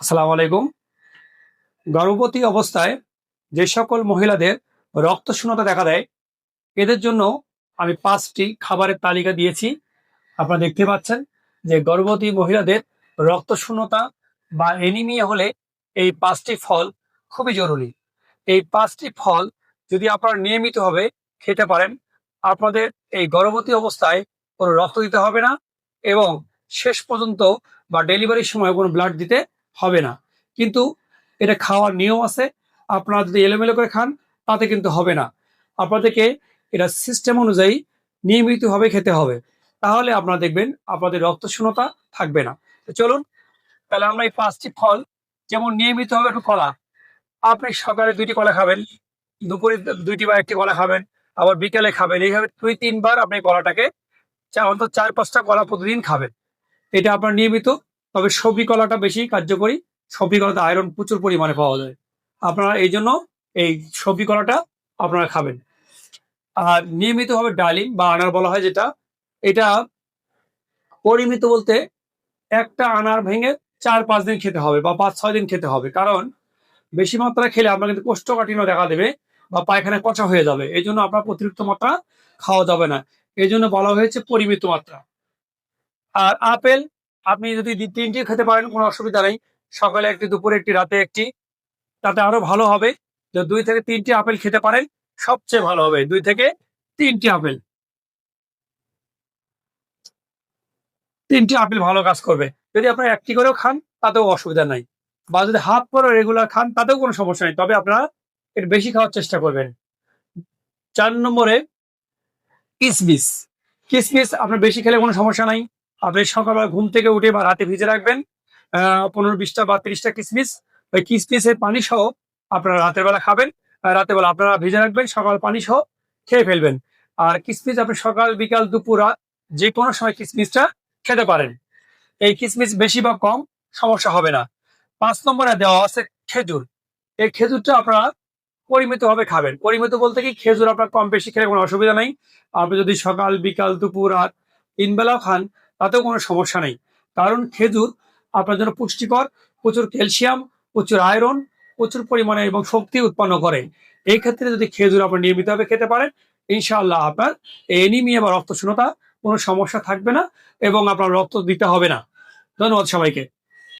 আসসালামু আলাইকুম। গর্ভবতী অবস্থায় যে সকল মহিলাদের রক্তশূন্যতা দেখা দেয়, এদের জন্য আমি পাঁচটি খাবারের তালিকা দিয়েছি। আপনারা দেখতে পাচ্ছেন যে গর্ভবতী মহিলাদের রক্তশূন্যতা বা এনিমিয়া হলে এই পাঁচটি ফল খুবই জরুরি। এই পাঁচটি ফল যদি আপনারা নিয়মিতভাবে খেতে পারেন, আপনাদের এই গর্ভবতী অবস্থায় কোনো রক্ত দিতে হবে না এবং শেষ পর্যন্ত বা ডেলিভারির সময় কোনো ব্লাড দিতে হবে না। কিন্তু এটা খাওয়ার নিয়ম আছে। আপনারা যদি এলোমেলো করে খান, তাতে কিন্তু হবে না। আপনাদেরকে এটা সিস্টেম অনুযায়ী নিয়মিতভাবে খেতে হবে। তাহলে আপনারা দেখবেন আপনাদের রক্ত শূন্যতা থাকবে না। চলুন, তাহলে আমরা এই পাঁচটি ফল যেমন নিয়মিত হবে একটু কলা। আপনি সকালে দুইটি কলা খাবেন, দুপুরে দুইটি বা একটি কলা খাবেন, আবার বিকেলে খাবেন। এইভাবে দুই, তিনবার আপনি কলাটাকে অন্তত চার, পাঁচটা কলা প্রতিদিন খাবেন। এটা আপনার নিয়মিত তবে সবজি কলাটা বেশি কার্যকরী। সবজি কলাতে আয়রন প্রচুর পরিমাণে পাওয়া যায়। আপনারা এই জন্য এই সবজি কলাটা আপনারা খাবেন। আর নিয়মিতভাবে ডালিম বা আনার বলা হয় যেটা, এটা পরিমিত বলতে একটা আনার ভেঙে চার, পাঁচ দিন খেতে হবে বা পাঁচ, ছয় দিন খেতে হবে। কারণ বেশি মাত্রা খেলে আপনার কিন্তু কোষ্ঠকাঠিন্য দেখা দেবে বা পায়খানা পচা হয়ে যাবে। এই জন্য আপনার অতিরিক্ত মাত্রা খাওয়া যাবে না। এই জন্য বলা হয়েছে পরিমিত মাত্রা। আর আপেল আপনি যদি তিনটি খেতে পারেন, কোনো অসুবিধা নেই। সকালে একটি, দুপুরে একটি, রাতে একটি। তাতে আরও ভালো হবে যে দুই থেকে তিনটি আপেল খেতে পারেন, সবচেয়ে ভালো হবে দুই থেকে তিনটি আপেল। তিনটি আপেল ভালো কাজ করবে। যদি আপনারা একটি করেও খান, তাতেও অসুবিধা নাই। বা যদি হাফ করে রেগুলার খান, তাতেও কোনো সমস্যা নেই। তবে আপনারা এর বেশি খাওয়ার চেষ্টা করবেন। চার নম্বরে কিসমিস। কিসমিস আপনার বেশি খেলে কোনো সমস্যা নাই। আপনি সকালবেলা ঘুম থেকে উঠে বা রাতে ভিজে রাখবেন। পনেরো বিশটা বা তিরিশটা কিসমিস। ওই কিসমিসের পানি সহ আপনারা রাতের বেলা খাবেন। আর রাতের বেলা আপনারা ভিজে রাখবেন, সকাল পানি সহ খেয়ে ফেলবেন। আর কিসমিস আপনি সকাল, বিকাল, দুপুর যে কোনো সময় কিসমিসটা খেতে পারেন। এই কিসমিস বেশি বা কম সমস্যা হবে না। পাঁচ নম্বরে দেওয়া আছে খেজুর। এই খেজুরটা আপনারা পরিমিতভাবে খাবেন। পরিমিত বলতে কি খেজুর আপনার কম বেশি খেলে কোনো অসুবিধা নেই। আপনি যদি সকাল, বিকাল, দুপুর, রাত তিন বেলাও খান তাতেও কোনো সমস্যা নেই। কারণ খেজুর আপনার জন্য পুষ্টিকর, প্রচুর ক্যালসিয়াম, প্রচুর আয়রন, প্রচুর পরিমাণে এবং শক্তি উৎপন্ন করে। এই ক্ষেত্রে যদি খেজুর আপনি নিয়মিতভাবে খেতে পারেন, ইনশাআল্লাহ আপনার এনিমিয়া বা রক্তশূন্যতা কোনো সমস্যা থাকবে না এবং আপনার রক্ত দিতে হবে না। ধন্যবাদ সবাইকে।